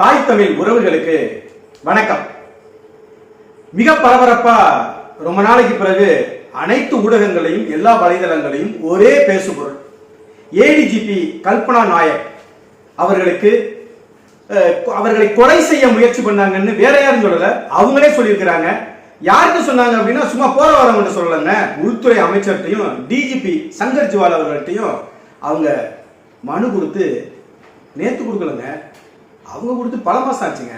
தாய் தமிழ் உறவுகளுக்கு வணக்கம். மிக பரபரப்பா ரொம்ப நாளைக்கு பிறகு அனைத்து ஊடகங்களையும் எல்லா வலைதளங்களையும் ஒரே பேசுபொருள். ஏடிஜிபி கல்பனா நாயக் அவர்களுக்கு அவர்களை கொலை செய்ய முயற்சி பண்ணாங்கன்னு வேற யாரும் சொல்லல அவங்களே சொல்லியிருக்கிறாங்க. யாருக்கு சொன்னாங்க அப்படின்னா சும்மா போற வரவங்க சொல்லலைங்க உள்துறை அமைச்சர்கிட்டையும் டிஜிபி சங்கர் ஜிவால் அவர்கள்ட்டையும் அவங்க மனு கொடுத்து நேத்து கொடுக்கலங்க அவங்க கொடுத்து பல மாசம் ஆச்சுங்க.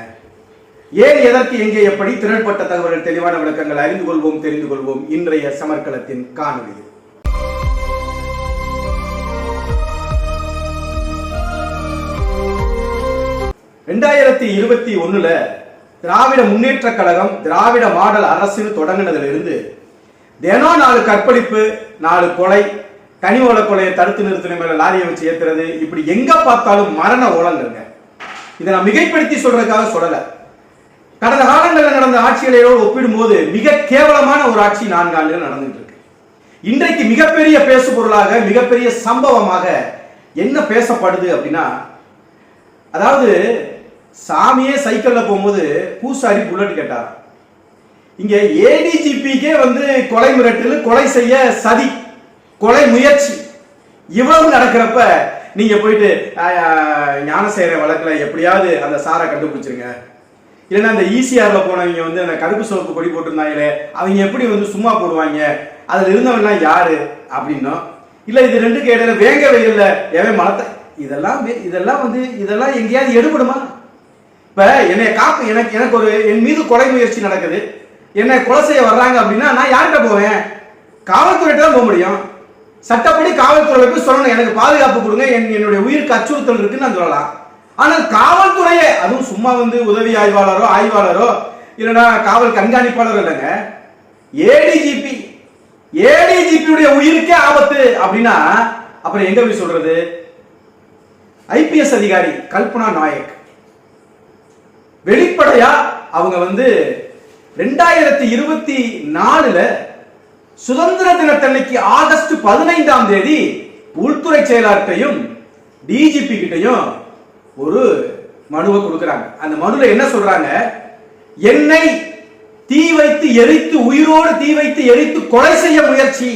ஏன் எதற்கு எங்கே எப்படி திரள்பட்ட தகவல்கள் தெளிவான விளக்கங்கள் அறிந்து கொள்வோம் தெரிந்து கொள்வோம்? இன்றைய சமர்க்களத்தின் காணொலியில் ரெண்டாயிரத்தி இருபத்தி ஒண்ணுல திராவிட முன்னேற்ற கழகம் திராவிட மாடல் அரசுன்னு தொடங்கினதுல இருந்து தினம் நாலு கற்பழிப்பு நாலு கொலை கனிமவள கொலையை தடுத்து நிறுத்தின மேல லாரியை வச்சு ஏத்துறது இப்படி எங்க பார்த்தாலும் மரண ஓலங்கள்ங்க. இதை நான் மிகைப்படுத்தி சொல்றதுக்காக சொல்லல. கடந்த காலங்களில் நடந்த ஆட்சிகளோடு ஒப்பிடும்போது மிக கேவலமான ஒரு ஆட்சி நான்கு ஆண்டுகள் நடந்துட்டு இருக்கு. இன்றைக்கு மிகப்பெரிய பேசு பொருளாக மிகப்பெரிய சம்பவமாக என்ன பேசப்படுது அப்படின்னா அதாவது சாமியே சைக்கிள்ல போகும்போது பூசாரி புல்லட் கேட்டார் இங்க ஏடிஜிபிக்கே வந்து கொலை மிரட்டல் கொலை செய்ய சதி கொலை முயற்சி இவ்வளவு நடக்கிறப்ப நீங்க போயிட்டு ஞான செய்கிற வழக்குல எப்படியாவது அந்த சாரை கண்டுபிடிச்சிருங்க. இல்லைன்னா அந்த ஈசிஆரில் போனவங்க வந்து அந்த கருப்பு சிவப்பு கொடி போட்டிருந்தாங்களே அவங்க எப்படி வந்து சும்மா போடுவாங்க? அதில் இருந்தவன்லாம் யாரு? அப்படின்னும். இல்லை இது ரெண்டு இடையில வேங்க வெயில்ல எவன் மலத்தை இதெல்லாம் இதெல்லாம் வந்து இதெல்லாம் எங்கேயாவது எடுபடுமா? இப்போ என்னை காப்பு எனக்கு எனக்கு ஒரு என் மீது கொலை முயற்சி நடக்குது. என்னை கொலை செய்ய வர்றாங்க அப்படின்னா நான் யார்கிட்ட போவேன்? காவல்துறையிட்ட தான் போக முடியும். சட்டப்படி காவல்துறை போய் சொல்லணும். எனக்கு பாதுகாப்பு கொடுங்க. என் என்னுடைய உயிருக்கு அச்சுறுத்தல் இருக்குன்னு நான் சொல்லலாம். ஆனால் காவல்துறையே அதுவும் சும்மா வந்து உதவி ஆய்வாளரோ ஆய்வாளரோ இல்லைன்னா காவல் கண்காணிப்பாளரோ இல்லைங்க. ஏடிஜிபி ஏடிஜிபியுடைய உயிருக்கே ஆபத்து அப்படின்னா அப்புறம் எங்க போய் சொல்றது? ஐபிஎஸ் அதிகாரி கல்பனா நாயக். வெளிப்படையா அவங்க வந்து ரெண்டாயிரத்தி இருபத்தி நாலுல சுதந்திர தினத்தன்னைக்கு ஆகஸ்ட் பதினைந்தாம் தேதி உள்துறை செயலாளர்கிட்டையும் டிஜிபி கிட்டையும் ஒரு மனுவை கொடுக்குறாங்க. அந்த மனுவில் என்ன சொல்றாங்க? என்னை தீ வைத்து எரித்து உயிரோடு தீ வைத்து எரித்து கொலை செய்ய முயற்சி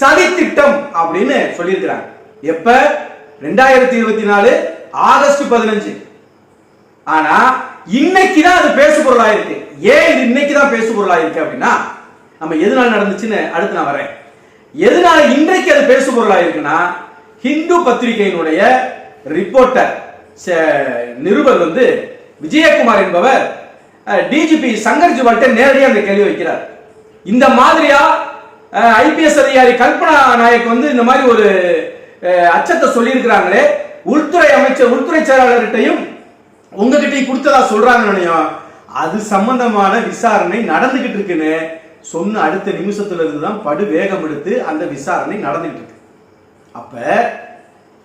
சதி திட்டம் அப்படின்னு சொல்லியிருக்கிறாங்க. எப்ப? ரெண்டாயிரத்தி இருபத்தி நாலு ஆகஸ்ட் பதினஞ்சு. ஆனா இன்னைக்கு தான் அது பேசு பொருளாயிருக்கு ஏன் இது இன்னைக்கு தான் பேசு பொருளாயிருக்கு அப்படின்னா நம்ம எதனால நடந்துச்சுன்னு அடுத்து நான் வரேன். எதனால இன்றைக்கு அது பேசு பொருளா இருக்குன்னா ஹிந்து பத்திரிகையினுடைய ரிப்போர்ட்டர் நிருபர் வந்து விஜயகுமார் என்பவர் டிஜிபி சங்கர் ஜுவால்கிட்ட நேரடியாக அந்த கேள்வி வைக்கிறார். இந்த மாதிரியா ஐபிஎஸ் அதிகாரி கல்பனா நாயக் வந்து இந்த மாதிரி ஒரு அச்சத்தை சொல்லியிருக்கிறாங்களே உள்துறை அமைச்சர் உள்துறை செயலாளர்கிட்டையும் உங்ககிட்டயும் கொடுத்ததா சொல்றாங்க அது சம்பந்தமான விசாரணை நடந்துகிட்டு இருக்குன்னு சொன்ன அடுத்த நிமிஷத்துல இருந்து தான் படு வேகம் எடுத்து அந்த விசாரணை நடந்துகிட்டு இருக்கு. அப்ப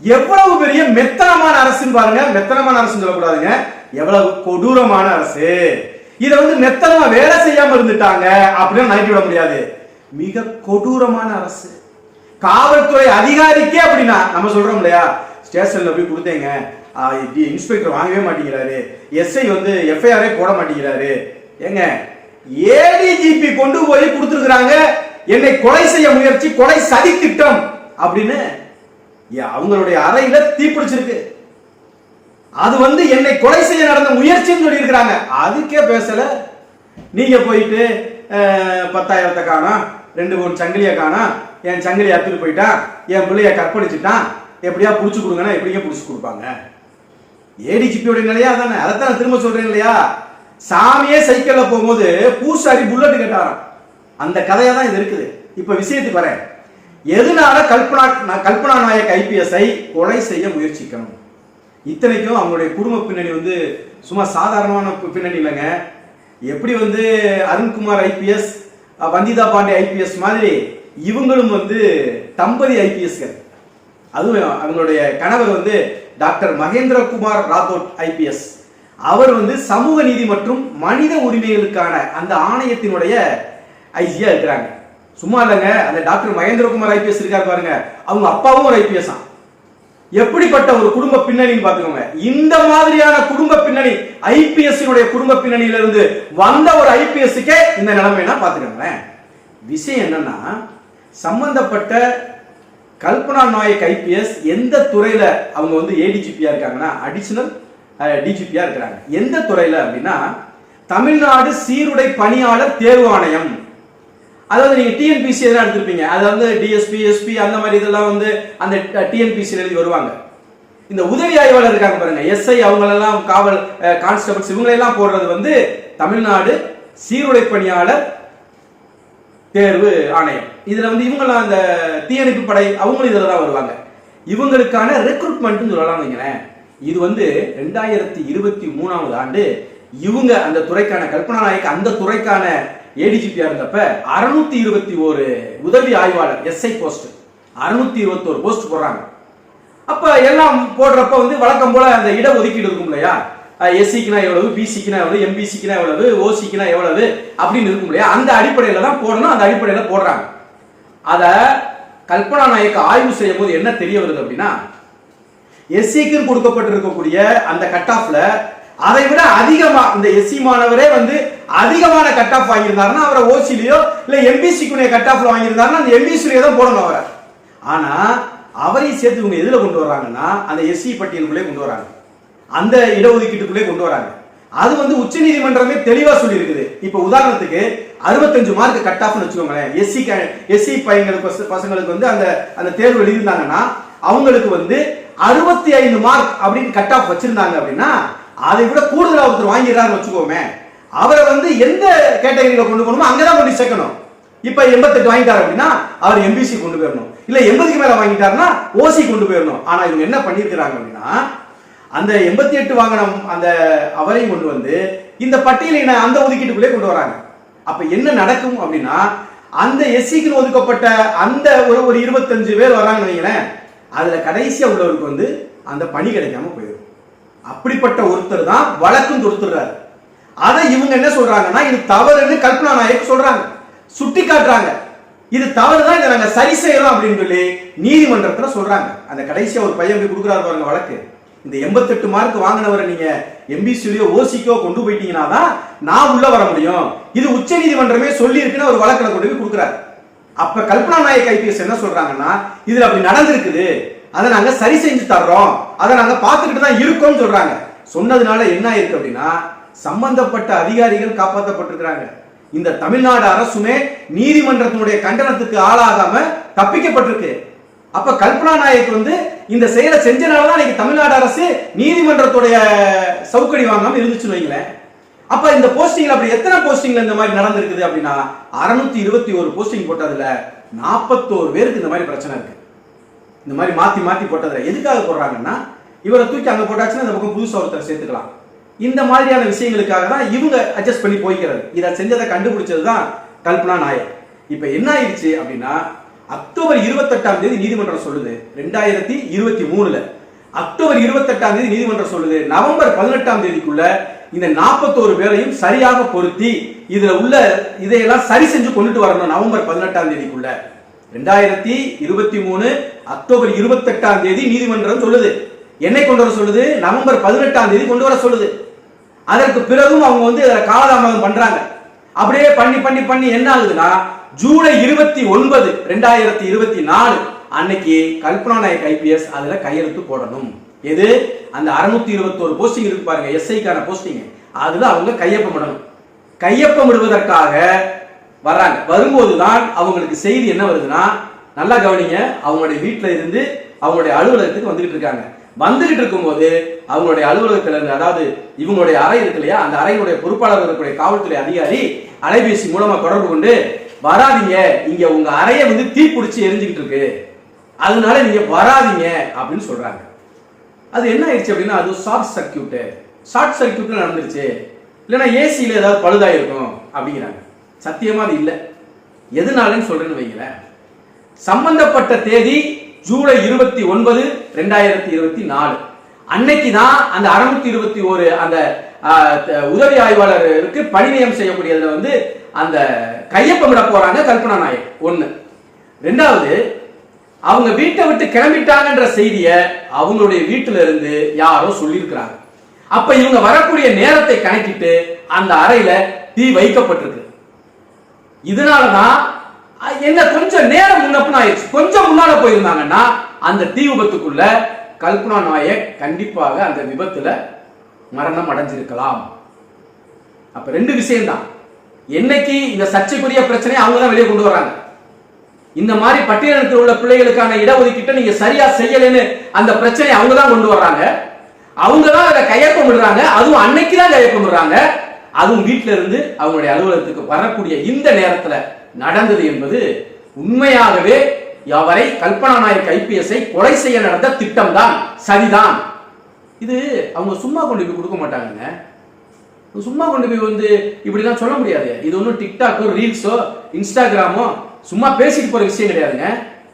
எவ்வளவு பெரிய மெத்தனமான அரசுன்னு பாருங்க. மெத்தனமான அரசுன்னு சொல்லக்கூடாதுங்க. எவ்வளவு கொடூரமான அரசு. இதை வந்து மெத்தனமா வேலை செய்யாம இருந்துட்டாங்க அப்படின்னு நினைக்க விட முடியாது. மிக கொடூரமான அரசு. காவல்துறை அதிகாரிக்கே அப்படின்னா நம்ம சொல்றோம் இல்லையா? ஸ்டேஷன்ல போய் கொடுத்தேங்க. இன்ஸ்பெக்டர் வாங்கவே மாட்டேங்கிறாரு. எஸ்ஐ வந்து எஃப்ஐஆரே போட மாட்டேங்கிறாரு. ஏங்க ஏடிஜிபி கொண்டு போய் கொடுத்துருக்குறாங்க. என்னை கொலை செய்ய முயற்சி கொலை சதி திட்டம் அப்படின்னு ஏ- அவங்களுடைய அறையில தீப்பிடிச்சிருக்கு அது வந்து என்னை கொலை செய்ய நடந்த முயற்சின்னு சொல்லியிருக்கிறாங்க. அதுக்கே பேசல. நீங்க போயிட்டு பத்தாயிரத்தை காணோம் ரெண்டு மூணு சங்கிலிய காணோம் என் சங்கிலி அத்துட்டு போயிட்டான் என் பிள்ளைய கற்பழிச்சுட்டான் எப்படியா புடிச்சு கொடுங்கன்னா எப்படிங்க புடிச்சு கொடுப்பாங்க? ஏடிஜிபியோட நிலையா தானே? அதைத்தான் திரும்ப சொல்றேன் இல்லையா? சாமியே சைக்கிள்ல போகும்போது பூசாரி புல்லட் கேட்டாராம். அந்த கதையா தான் இது இருக்குது. இப்ப விஷயத்துக்கு வரேன். எதனால கல்பனா கல்பனா நாயக் ஐபிஎஸ்ஐ கொலை செய்ய முயற்சிக்கணும்? இத்தனைக்கும் அவங்களுடைய குடும்ப பின்னணி வந்து சும்மா சாதாரணமான பின்னணி இல்லைங்க. எப்படி வந்து அருண்குமார் ஐபிஎஸ் வந்திதா பாண்டே ஐபிஎஸ் மாதிரி இவங்களும் வந்து தம்பதி ஐபிஎஸ்கள் அதுவும் அவங்களுடைய கணவர் வந்து டாக்டர் மகேந்திரகுமார் ராத்தோட் ஐபிஎஸ் அவர் வந்து சமூக நீதி மற்றும் மனித உரிமைகளுக்கான அந்த ஆணையத்தினுடைய ஐசியா இருக்கிறாங்க. சும்மா இல்லைங்க அந்த டாக்டர் மகேந்திரகுமார் ஐபிஎஸ் இருக்காரு பாருங்க. அவங்க அப்பாவும் ஒரு ஐபிஎஸ் எப்படிப்பட்ட ஒரு குடும்ப பின்னணின்னு பாத்துக்கோங்க இந்த மாதிரியான குடும்ப பின்னணி ஐபிஎஸ் குடும்ப பின்னணியிலிருந்து வந்த ஒரு ஐபிஎஸ்க்கே இந்த நிலைமைனா பாத்துக்கோங்களேன் விஷயம் என்னன்னா சம்பந்தப்பட்ட கல்பனா நாயக் ஐபிஎஸ் எந்த துறையில அவங்க வந்து ஏடிஜிபியா இருக்காங்கன்னா அடிஷனல் டிஜிபியா இருக்கிறாங்க. எந்த துறையில அப்படின்னா தமிழ்நாடு சீருடை பணியாளர் தேர்வு ஆணையம். அதாவது நீங்க டிஎன்பிசி எதனா எடுத்திருப்பீங்க. அது வந்து டிஎஸ்பி எஸ்பி அந்த மாதிரி இதெல்லாம் வந்து அந்த டிஎன்பிசி எழுதி வருவாங்க. இந்த உதவி ஆய்வாளர் இருக்காங்க பாருங்க. எஸ்ஐ அவங்களெல்லாம் காவல் கான்ஸ்டபிள்ஸ் இவங்களெல்லாம் போடுறது வந்து தமிழ்நாடு சீருடை பணியாளர் தேர்வு ஆணையம். இதுல வந்து இவங்கெல்லாம் அந்த தீயணைப்பு படை அவங்களும் இதுல தான் வருவாங்க. இவங்களுக்கான ரெக்ரூட்மெண்ட் சொல்லலாம் வைங்களேன். இது வந்து ரெண்டாயிரத்தி இருபத்தி மூணாவது ஆண்டு இவங்க அந்த துறைக்கான கல்பனா நாயக் அந்த துறைக்கான ஏடிஜிபியா இருந்தப்ப அறுநூத்தி இருபத்தி ஒரு உதவி ஆய்வாளர் எஸ்ஐ போஸ்ட் அறுநூத்தி இருபத்தி ஒரு போஸ்ட் போடுறாங்க. அப்ப எல்லாம் போடுறப்ப வந்து வழக்கம் போல அந்த இட ஒதுக்கீடு இருக்கும் இல்லையா? எஸ்சிக்குனா எவ்வளவு பிசிக்குனா எவ்வளவு எம்பிசிக்குனா எவ்வளவு ஓசிக்குனா எவ்வளவு அப்படின்னு இருக்கும் இல்லையா? அந்த அடிப்படையில தான் போடணும் அந்த அடிப்படையில போடுறாங்க. அத கல்பனா நாயக் ஆய்வு செய்யும் போது என்ன தெரிய வருது அப்படின்னா எஸ்சிக்கு கொடுக்கப்பட்டிருக்கக்கூடிய அந்த கட் ஆஃப்ல அதை விட அதிகமா இந்த எஸ்சி மாணவரே வந்து அதிகமான கட் ஆஃப் வாங்கியிருந்தாருன்னா அவரை ஓசிலியோ இல்ல எம்பிசிக்குடைய கட் ஆஃப்ல வாங்கியிருந்தாருன்னா அந்த எம்பிசிலேயே தான் போடணும் அவரை. ஆனா அவரையும் சேர்த்து இவங்க எதுல கொண்டு வர்றாங்கன்னா அந்த எஸ்சி பட்டியலுக்குள்ளே கொண்டு வராங்க. அந்த இடஒதுக்கீட்டுக்குள்ளே கொண்டு வராங்க. அது வந்து உச்ச நீதிமன்றமே தெளிவா சொல்லி இருக்குது இப்ப உதாரணத்துக்கு அறுபத்தஞ்சு மார்க் கட் ஆஃப்னு வச்சுக்கோங்களேன். எஸ்சி எஸ்சி பையங்களுக்கு பசங்களுக்கு வந்து அந்த அந்த தேர்வு எழுதியிருந்தாங்கன்னா அவங்களுக்கு வந்து அறுபத்தி ஐந்து மார்க் அப்படின்னு கட் ஆஃப் வச்சிருந்தாங்க அப்படின்னா அதை விட கூடுதலாக ஒருத்தர் வாங்கிடுறாருன்னு வச்சுக்கோமே. அவரை வந்து எந்த கேட்டகரியில் கொண்டு போகணுமோ அங்கே தான் கொண்டு சேர்க்கணும். இப்போ எண்பத்தெட்டு வாங்கிட்டார் அப்படின்னா அவர் எம்பிசி கொண்டு போயிடணும். இல்லை எண்பதுக்கு மேலே வாங்கிட்டாருன்னா ஓசி கொண்டு போயிடணும். ஆனால் இவங்க என்ன பண்ணியிருக்கிறாங்க அப்படின்னா அந்த எண்பத்தி எட்டு வாங்கின அந்த அவரையும் கொண்டு வந்து இந்த பட்டியலின அந்த ஒதுக்கீட்டுக்குள்ளே கொண்டு வராங்க. அப்போ என்ன நடக்கும் அப்படின்னா அந்த எஸ்சிக்கு ஒதுக்கப்பட்ட அந்த ஒரு ஒரு இருபத்தஞ்சு பேர் வராங்கன்னு வைங்களேன் அதில் கடைசியாக உள்ளவருக்கு வந்து அந்த பணி கிடைக்காம போயிடும். அப்படிப்பட்ட ஒருத்தர் தான் வழக்கும் தொடுத்துறாரு அதை இவங்க என்ன சொல்றாங்கன்னா இது தவறுன்னு கல்பனா நாயக் சொல்றாங்க. சுட்டி காட்டுறாங்க. இது தவறு தான் இதை நாங்கள் சரி செய்யலாம் அப்படின்னு சொல்லி நீதிமன்றத்தில் சொல்றாங்க. அந்த கடைசியாக ஒரு பையன் போய் கொடுக்குறாரு பாருங்க வழக்கு. இந்த எண்பத்தெட்டு மார்க் வாங்கினவரை நீங்க எம்பிசிலையோ ஓசிக்கோ கொண்டு போயிட்டீங்கன்னா தான் நான் உள்ள வர முடியும். இது உச்ச நீதிமன்றமே சொல்லி இருக்குன்னு ஒரு வழக்கில் கொண்டு போய் கொடுக்குறாரு. அப்ப கல்பனா நாயக் ஐபிஎஸ் என்ன சொல்றாங்கன்னா இதுல அப்படி நடந்திருக்குது. அதை நாங்க சரி செஞ்சு தர்றோம். அதை நாங்க பார்த்துக்கிட்டு தான் இருக்கோம்னு சொல்றாங்க. சொன்னதுனால என்ன ஆயிருக்கு அப்படின்னா சம்பந்தப்பட்ட அதிகாரிகள் காப்பாற்றப்பட்டிருக்கிறாங்க இந்த தமிழ்நாடு அரசுமே நீதிமன்றத்தினுடைய கண்டனத்துக்கு ஆளாகாம தப்பிக்கப்பட்டிருக்கு. அப்ப கல்பனா நாயக் வந்து இந்த செயலை செஞ்சனாலதான் இன்னைக்கு தமிழ்நாடு அரசு நீதிமன்றத்துடைய சவுக்கடி வாங்காம இருந்துச்சுன்னு வைங்களேன். அப்ப இந்த போஸ்டிங்ல அப்படி எத்தனை போஸ்டிங்ல இந்த மாதிரி நடந்திருக்குது அப்படின்னா அறுநூத்தி இருபத்தி ஒரு போஸ்டிங் போட்டதுல நாற்பத்தோரு பேருக்கு இந்த மாதிரி பிரச்சனை இருக்கு. இந்த மாதிரி மாத்தி மாத்தி போட்டதுல எதுக்காக போடுறாங்கன்னா இவரை தூக்கி அங்க போட்டாச்சுன்னா இந்த பக்கம் புதுசா ஒருத்தர் சேர்த்துக்கலாம். இந்த மாதிரியான விஷயங்களுக்காக தான் இவங்க அட்ஜஸ்ட் பண்ணி போய்க்கிறது. இதை செஞ்சதை கண்டுபிடிச்சது தான் கல்பனா நாயர். இப்ப என்ன ஆயிடுச்சு அப்படின்னா அக்டோபர் இருபத்தெட்டாம் தேதி நீதிமன்றம் சொல்லுது ரெண்டாயிரத்தி இருபத்தி மூணுல. அக்டோபர் இருபத்தெட்டாம் தேதி நீதிமன்றம் சொல்லுது நவம்பர் பதினெட்டாம் தேதிக்குள்ள இந்த நாற்பத்தோரு பேரையும் சரியாக பொருத்தி இதுல உள்ள இதையெல்லாம் சரி செஞ்சு கொண்டுட்டு வரணும் நவம்பர் பதினெட்டாம் தேதிக்குள்ள. ரெண்டாயிரத்தி இருபத்தி மூணு அக்டோபர் இருபத்தெட்டாம் தேதி நீதிமன்றம் சொல்லுது. என்னை கொண்டு வர சொல்லுது? நவம்பர் பதினெட்டாம் தேதி கொண்டு வர சொல்லுது. அதற்கு பிறகும் அவங்க வந்து அதில் காலதாமதம் பண்றாங்க. அப்படியே பண்ணி பண்ணி பண்ணி என்ன ஆகுதுன்னா ஜூலை இருபத்தி ஒன்பது ரெண்டாயிரத்தி இருபத்தி நாலு அன்னைக்கு கல்பனா நாயக் ஐபிஎஸ் அதுல கையெழுத்து போடணும். எது? அந்த அறுநூத்தி இருபத்தோரு போஸ்டிங் இருக்கு பாருங்க எஸ்ஐக்கான போஸ்டிங் அதுல அவங்க கையொப்பமிடணும். கையொப்பமிடுவதற்காக வர்றாங்க. வரும்போதுதான் அவங்களுக்கு செய்தி என்ன வருதுன்னா நல்லா கவனிங்க அவங்களுடைய வீட்டுல இருந்து அவங்களுடைய அலுவலகத்துக்கு வந்துகிட்டு இருக்காங்க. வந்துகிட்டு இருக்கும்போது அவங்களுடைய அலுவலகத்தில் இருந்து அதாவது இவங்களுடைய அறை இருக்கு இல்லையா அந்த அறையினுடைய பொறுப்பாளர் இருக்கக்கூடிய காவல்துறை அதிகாரி அலைபேசி மூலமா தொடர்பு கொண்டு வராதீங்க இங்க உங்க அறையை வந்து தீப்பிடிச்சு எரிஞ்சுக்கிட்டு இருக்கு. அதனால நீங்க வராதீங்க அப்படின்னு சொல்றாங்க. அது என்ன ஆயிடுச்சு அப்படின்னா அது ஷார்ட் சர்க்கியூட்டு ஷார்ட் சர்க்கியூட்டு நடந்துருச்சு. இல்லைன்னா ஏசியில் ஏதாவது பழுதாயிருக்கும் அப்படிங்கிறாங்க. சத்தியமாக அது இல்லை. எதனாலன்னு சொல்கிறேன்னு வைங்களேன். சம்பந்தப்பட்ட தேதி ஜூலை இருபத்தி ஒன்பது ரெண்டாயிரத்தி இருபத்தி நாலு. அன்னைக்கு தான் அந்த அறுநூத்தி இருபத்தி ஒரு அந்த உதவி ஆய்வாளருக்கு பணி செய்யக்கூடியதில் செய்யக்கூடியதுல வந்து அந்த கையொப்பமிட போறாங்க கல்பனா நாயக். ஒன்று ரெண்டாவது அவங்க வீட்டை விட்டு கிளம்பிட்டாங்கன்ற செய்திய அவங்களுடைய வீட்டுல இருந்து யாரோ சொல்லியிருக்கிறாங்க. அப்ப இவங்க வரக்கூடிய நேரத்தை கணக்கிட்டு அந்த அறையில தீ வைக்கப்பட்டிருக்கு. இதனாலதான் என்ன கொஞ்சம் நேரம் முன்னப்பின ஆயிடுச்சு. கொஞ்சம் முன்னால போயிருந்தாங்கன்னா அந்த தீ விபத்துக்குள்ள கல்பனா நாயக் கண்டிப்பாக அந்த விபத்துல மரணம் அடைஞ்சிருக்கலாம். அப்ப ரெண்டு விஷயம்தான். என்னைக்கு இந்த சர்ச்சைக்குரிய பிரச்சனையை அவங்க தான் வெளியே கொண்டு வராங்க இந்த மாதிரி பட்டியலினத்தில் உள்ள பிள்ளைகளுக்கான இடஒதுக்கீட்டை நீங்க சரியா செய்யலைன்னு அந்த பிரச்சனையை அவங்க தான் கொண்டு வர்றாங்க. அவங்க தான் அதை கையொப்பம் விடுறாங்க அதுவும் அன்னைக்கு தான் கையொப்பம் விடுறாங்க அதுவும் வீட்டில இருந்து அவங்களுடைய அலுவலகத்துக்கு வரக்கூடிய இந்த நேரத்துல நடந்தது என்பது உண்மையாகவே அவரை கல்பனா நாயக் ஐபிஎஸ்ஐ கொலை செய்ய நடந்த திட்டம் தான் சரிதான். இது அவங்க சும்மா கொண்டு போய் கொடுக்க மாட்டாங்கங்க. சும்மா கொண்டு போய் வந்து இப்படிலாம் சொல்ல முடியாது. இது ஒன்றும் டிக்டாக்கோ ரீல்ஸோ இன்ஸ்டாகிராமோ சும்மா பேசிட்டு போற விஷயம் கிடையாதுங்க.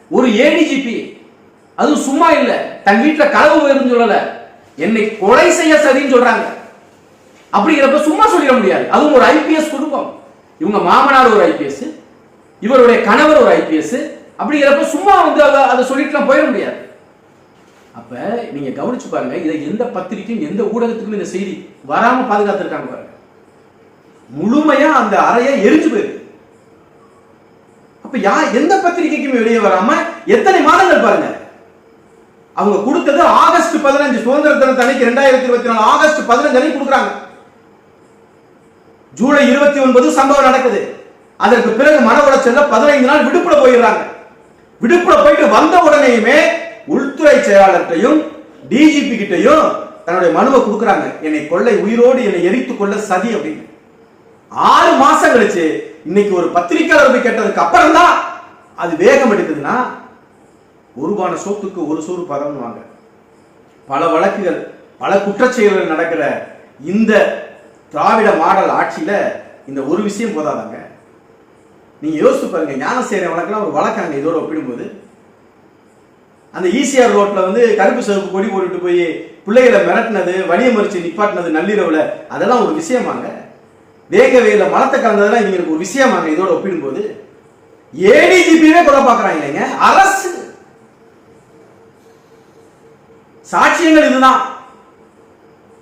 ஒரு ஏடிஜிபி அதுவும் சும்மா இல்ல. தன் வீட்டுல கலவு போயிருந்து சொல்லல. என்னை கொலை செய்ய சரின்னு சொல்றாங்க. அப்படிங்கிறப்ப சும்மா சொல்லிட முடியாது. அதுவும் ஒரு ஐபிஎஸ் குடும்பம். இவங்க மாமனார் ஒரு ஐபிஎஸ் இவருடைய கணவர் ஒரு ஐபிஎஸ் அப்படிங்கிறப்ப சும்மா வந்து அதை அதை சொல்லிட்டுலாம் போயிட முடியாது. அப்ப நீங்க கவனிச்சு பாருங்க இதை எந்த பத்திரிக்கையும் எந்த ஊடகத்துக்கும் இந்த செய்தி வராம பாதுகாத்திருக்காங்க பாருங்க. முழுமையா அந்த அறையை எரிஞ்சு போயிருக்கு. அப்ப யார் எந்த பத்திரிகைக்குமே வெளியே வராம எத்தனை மாதங்கள் பாருங்க. அவங்க கொடுத்தது ஆகஸ்ட் பதினஞ்சு சுதந்திர தினத்து அன்னைக்கு ரெண்டாயிரத்தி இருபத்தி நாலு ஆகஸ்ட் பதினஞ்சு அன்னைக்கு கொடுக்குறாங்க. ஜூலை இருபத்தி ஒன்பது சம்பவம் நடக்குது. அதற்கு பிறகு மன உளைச்சல்ல பதினைந்து நாள் விடுப்புல போயிடுறாங்க. விடுப்புல போயிட்டு வந்த உடனேயுமே உள்துறை செயலாளர்கிட்டையும் டிஜிபி கிட்டையும் தன்னுடைய மனுவை கொடுக்குறாங்க. என்னை கொள்ளை உயிரோடு என்னை எரித்து கொள்ள சதி அப்படின்னு. ஆறு மாசம் கழிச்சு இன்னைக்கு ஒரு பத்திரிக்கையாளர் போய் கேட்டதுக்கு அப்புறம் தான் அது வேகம் எடுக்குதுன்னா ஒரு பான சோத்துக்கு ஒரு சோறு பதம்னுவாங்க பல வழக்குகள் பல குற்றச்செயல்கள் நடக்கிற இந்த திராவிட மாடல் ஆட்சியில இந்த ஒரு விஷயம் போதாதாங்க. நீங்க யோசிச்சு பாருங்க செய்கிற வழக்கெல்லாம் ஒரு வழக்காங்க இதோட ஒப்பிடும்போது. அந்த ஈசிஆர் ரோட்ல வந்து கருப்பு சிவப்பு கொடி போட்டுட்டு போய் பிள்ளைகளை மிரட்டினது வணிய மறிச்சு நிப்பாட்டினது நள்ளிரவுல அதெல்லாம் ஒரு விஷயமாங்க. வேக வேல மலத்தை கலந்ததெல்லாம் இவங்களுக்கு ஒரு விஷயமாங்க இதோட ஒப்பிடும்போது. ஏடிஜிபியே கொலை பார்க்கறாங்க இல்லைங்க. அரசு. சாட்சியங்கள் இதுதான்.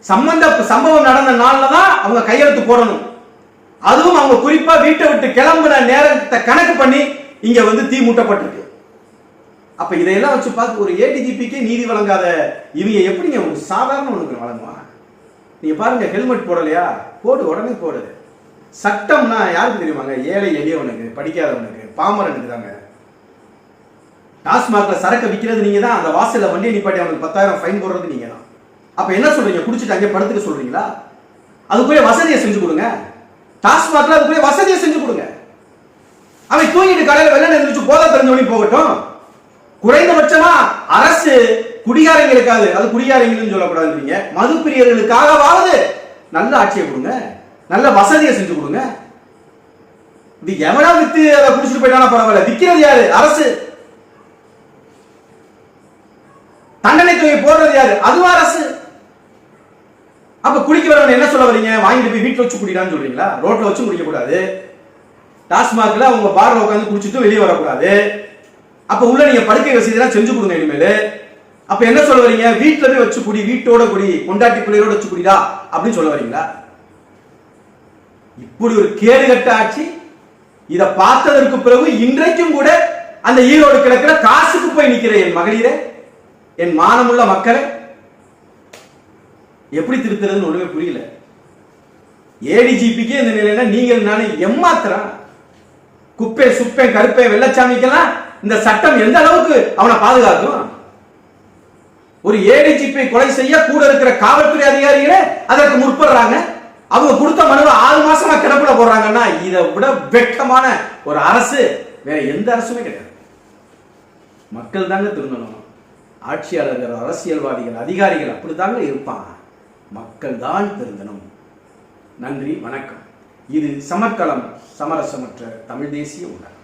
சம்பந்த சம்பவம் நடந்த நாள்ல தான் அவங்க கையெழுத்து போடணும். அதுவும் அவங்க குறிப்பா வீட்டை விட்டு கிளம்புன நேரத்தை கணக்கு பண்ணி இங்க வந்து தீ மூட்டப்பட்டிருக்கு. அப்ப இதையெல்லாம் வச்சு பார்த்து ஒரு ஏடிஜிபிக்கே நீதி வழங்காத இவங்க எப்படிங்க ஒரு சாதாரண உனக்கு வழங்குவான் நீங்க பாருங்க ஹெல்மெட் போடலையா? போடு உடனே போடு. சட்டம்னா யாருக்கு தெரியுமாங்க? ஏழை எளியவனுக்கு படிக்காதவனுக்கு பாமரனுக்கு தாங்க. டாஸ்மாக்ல சரக்கு விற்கிறது நீங்க தான் அந்த வாசல்ல வண்டியை நிப்பாட்டி அவனுக்கு பத்தாயிரம் ஃபைன் போடுறது நீங்க தான். அப்ப என்ன சொல்றீங்க? குடிச்சிட்டு அங்கே படத்துக்கு சொல்றீங்களா? அதுக்குரிய வசதியை செஞ்சு கொடுங்க. டாஸ்மாக்ல அதுக்குரிய வசதியை செஞ்சு கொடுங்க. அவன் தூங்கிட்டு கடையில் வெள்ளம் எழுந்திரிச்சு போதை தெரிஞ்சவனி போகட்டும். குறைந்தபட்சமா அரசு குடிகாரங்களுக்காது அது குடிகாரங்களும் சொல்லக்கூடாதுன்றீங்க. மது பிரியர்களுக்காகவாவது நல்ல ஆட்சியை கொடுங்க. நல்ல வசதியை செஞ்சு கொடுங்க. இது எவனா வித்து அதை குடிச்சிட்டு போயிட்டானா பரவாயில்ல. விற்கிறது யாரு? அரசு. தண்டனை தொகை போடுறது யாரு? அதுவும் அரசு. அப்ப குடிக்க வரவன் என்ன சொல்ல வரீங்க? வாங்கிட்டு போய் வீட்டுல வச்சு குடிக்கிறான்னு சொல்றீங்களா? ரோட்ல வச்சு குடிக்க கூடாது டாஸ்மாக்ல அவங்க பார்ல உட்காந்து குடிச்சிட்டு வெளியே வரக்கூடாது. அப்ப உள்ள நீங்க படுக்கை வசதியெல்லாம் செஞ்சு கொடுங்க இனிமேல். அப்ப என்ன சொல்ல வரீங்க? வீட்டுல போய் வச்சு குடி வீட்டோட குடி கொண்டாட்டி பிள்ளையோட வச்சு குடிடா அப்படின்னு சொல்ல வரீங்களா? இப்படி ஒரு கேடுகட்ட ஆட்சி இதை பார்த்ததற்கு பிறகு இன்றைக்கும் கூட அந்த ஈரோடு கிடக்கிற காசுக்கு போய் நிற்கிறேன் என் மகளிரே என் மானமுள்ள மக்களை எப்படி திருத்துறதுன்னு ஒண்ணுமே புரியல. ஏடிஜிபிக்கு இந்த நிலையில நீங்கள் நானே எம்மாத்திரம் குப்பை சுப்பை கருப்பை வெள்ளச்சாமிக்கெல்லாம் இந்த சட்டம் எந்த அளவுக்கு அவனை பாதுகாக்கும்? ஒரு ஏடிஜிபி கொலை செய்ய கூட இருக்கிற காவல்துறை அதிகாரிகளே அதற்கு முற்படுறாங்க. அவங்க கொடுத்த மனுவை ஆறு மாசமா கிடப்புல போடுறாங்கன்னா இதை விட வெட்கமான ஒரு அரசு வேற எந்த அரசுமே கிடையாது. மக்கள் தாங்க திருந்தணும். ஆட்சியாளர்கள் அரசியல்வாதிகள் அதிகாரிகள் அப்படித்தாங்க இருப்பாங்க. மக்கள் தான் திருந்தணும். நன்றி வணக்கம். இது சமர்க்களம் சமரசமற்ற தமிழ் தேசிய ஊடகம்.